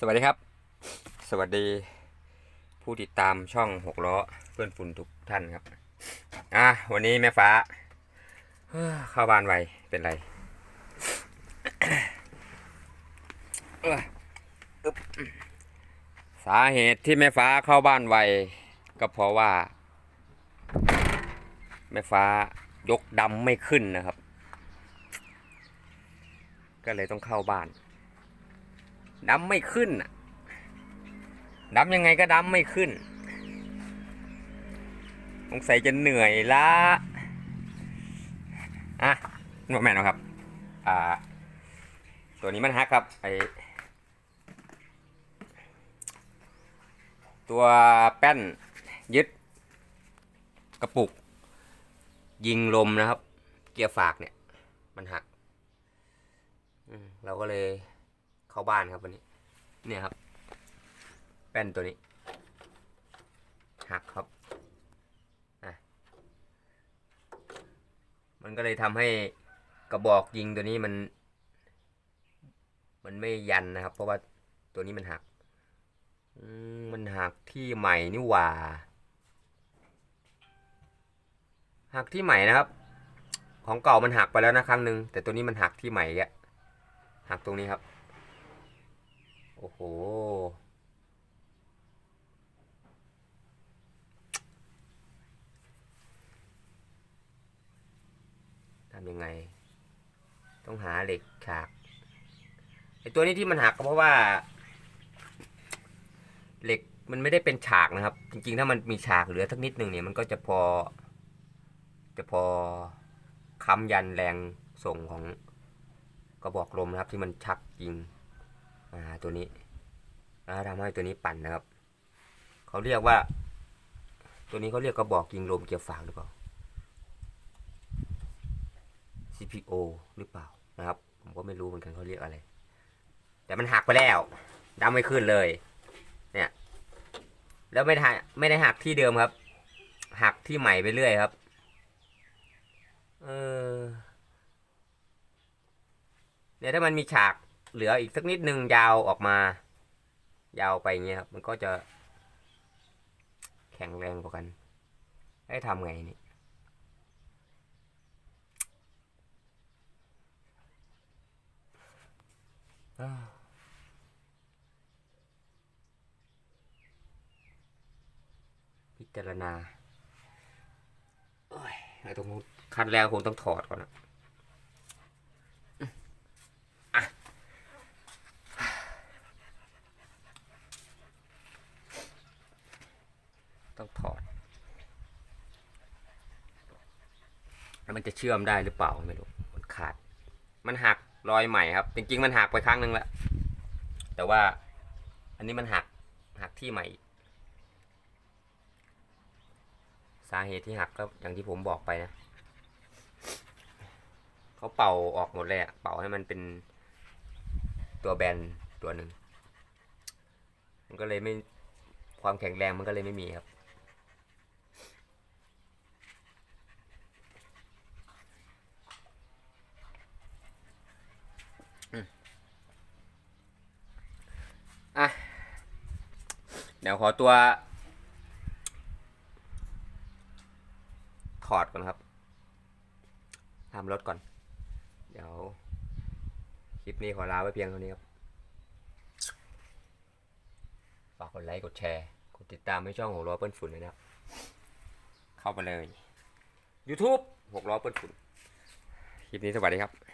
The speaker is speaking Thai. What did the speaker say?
สวัสดีครับ สวัสดีผู้ติดตามช่องหกล้อเพื่อนฝุ่นทุกท่านครับ อะวันนี้แม่ฟ้าเข้าบ้านไวเป็นไรสาเหตุที่แม่ฟ้าเข้าบ้านไวก็เพราะว่า แม่ฟ้ายกดำไม่ขึ้นนะครับ ก็เลยต้องเข้าบ้าน ดำไม่ขึ้นน่ะดำยังไงก็ดำไม่ขึ้น สงสัยจะเหนื่อยละอะนวดแม่นะครับ อ่า ตัวนี้มันฮักครับ ไอตัวแป้นยึด กระปุก ยิงลมนะครับ เกียร์ฝากเนี่ย มันหัก เราก็เลย เข้าบ้านครับวันนี้ เนี่ยครับ แป้นตัวนี้ หักครับมันก็เลยทำให้กระบอกยิงตัวนี้มัน มันไม่ยันนะครับ เพราะว่าตัวนี้มันหักมมันหักที่ใหม่นี่หว่า หักที่ใหม่นะครับ ของเก่ามันหักไปแล้วนะครั้งหนึ่งแต่ตัวนี้มันหักที่ใหม่แกหักตรงนี้ครับ โอ้โห ทำยังไง ต้องหาเหล็กฉาก ไอตัวนี้ที่มันหักก็เพราะว่า เหล็กมันไม่ได้เป็นฉากนะครับ จริงๆ ถ้ามันมีฉากเหลือสักนิดหนึ่งเนี่ย มันก็จะพอ จะพอค้ำยันแรงส่งของกระบอกลมนะครับ ที่มันชักยิง อ่าตัวนี้แล้วทำให้ตัวนี้ปั่นนะครับ เขาเรียกว่า ตัวนี้เขาเรียกกระบอกยิงลมเกียร์ฝากหรือเปล่า CPO หรือเปล่านะครับ ผมก็ไม่รู้เหมือนกันเขาเรียกอะไร แต่มันหักไปแล้วดำไม่ขึ้นเลย เนี่ย แล้วไม่ได้หักไม่ได้หักที่เดิมครับ หักที่ใหม่ไปเรื่อยครับ เออเนี่ยถ้ามันมีฉาก เหลืออีกสักนิดนึงยาวออกมา ยาวไปเงี้ยครับมันก็จะ แข็งแรงกว่ากัน ให้ทำไงนี่พิจารณาไอ้ตรงนู้นขั้นแรกคงต้องถอดก่อนนะ ต้องถอด แล้ว มันจะเชื่อมได้หรือเปล่าไม่รู้มันขาด มันหักรอยใหม่ครับ จริงๆ มันหักไปครั้งหนึ่งแล้วแต่ว่าอันนี้มันหักหักที่ใหม่ สาเหตุที่หักก็อย่างที่ผมบอกไปนะเขาเป่าออกหมดเลยอะเป่าให้มันเป็นตัวแบนตัวหนึ่งมันก็เลยไม่ความแข็งแรงมันก็เลยไม่มีครับ อะ เดี๋ยวขอตัว ถอดก่อนครับทำรถก่อน เดี๋ยว คลิปนี้ขอลาไว้เพียงเท่านี้ครับ ฝากกดไลค์ กดแชร์ กดติดตามให้ช่องหกล้อเปิ้ลฝุ่นด้วยนะครับ เข้าไปเลย YouTube หกล้อเปิ้ลฝุ่น คลิปนี้สวัสดีครับ